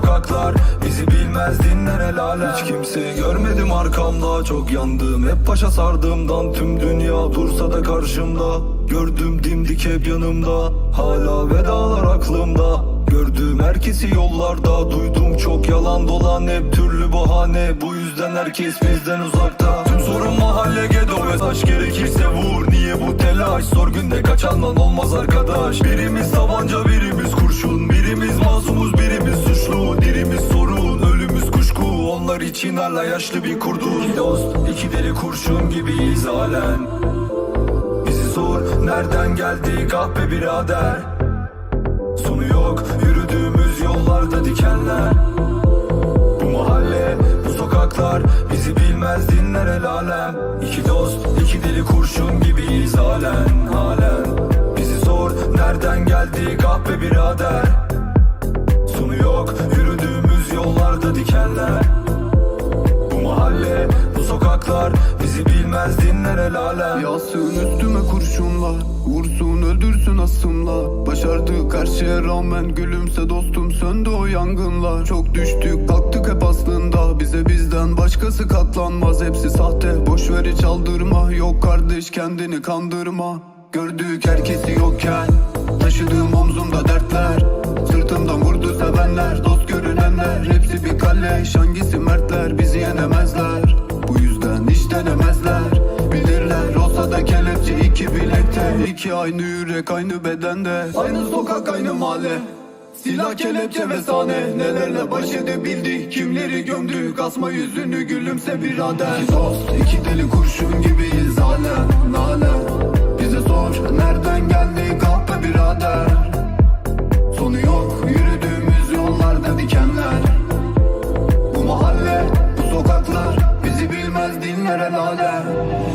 sokaklar. Bizi bilmez dinler el Hiç kimseyi görmedim arkamda. Çok yandım Hep başa sardığımdan. Tüm dünya dursa da karşımda. Gördüm dimdik hep yanımda. Hala vedalar aklımda. Gördüğüm herkesi yollarda. Duydum çok yalan dolan. Hep türlü bahane. Bu yüzden herkes bizden uzakta. Tüm sorun mahalle gedo taş gerekirse vur. Niye bu telaş? Sor günde kaçandan olmaz arkadaş. Birimiz hala yaşlı bir kurduz İki dost iki deli kurşun gibiyiz halen Bizi sor nereden geldi kahpe birader? Sonu yok yürüdüğümüz yollarda dikenler. Bu mahalle bu sokaklar bizi bilmez dinler el alem. İki dost iki deli kurşun gibiyiz halen halen Bizi sor nereden geldi kahpe birader bu sokaklar bizi bilmez dinler el alem. Yağsın üstüme kurşunlar Vursun öldürsün asımla. Başardık her şeye rağmen Gülümse dostum söndü o yangınlar. Çok düştük kalktık hep aslında. Bize bizden başkası katlanmaz. Hepsi sahte boş ver hiç aldırma. Yok kardeş kendini kandırma. Gördük herkesi yokken Taşıdığım omzumda dertler. Sırtımdan vurdu sevenler Dost görünenler. Hepsi bir kalleş Hangisi mertler bizi yenemezler Bu yüzden hiç denemezler. Bilirler olsa da kelepçe iki bilekte. İki aynı yürek aynı bedende. Aynı sokak aynı mahalle. Silah kelepçe ve sahne. Nelerle baş edebildik? Kimleri gömdük? Asma yüzünü gülümse birader İki dost iki deli kurşun gibiyiz. Halen halen Bize sor nereden geldi kahpe birader minute longer.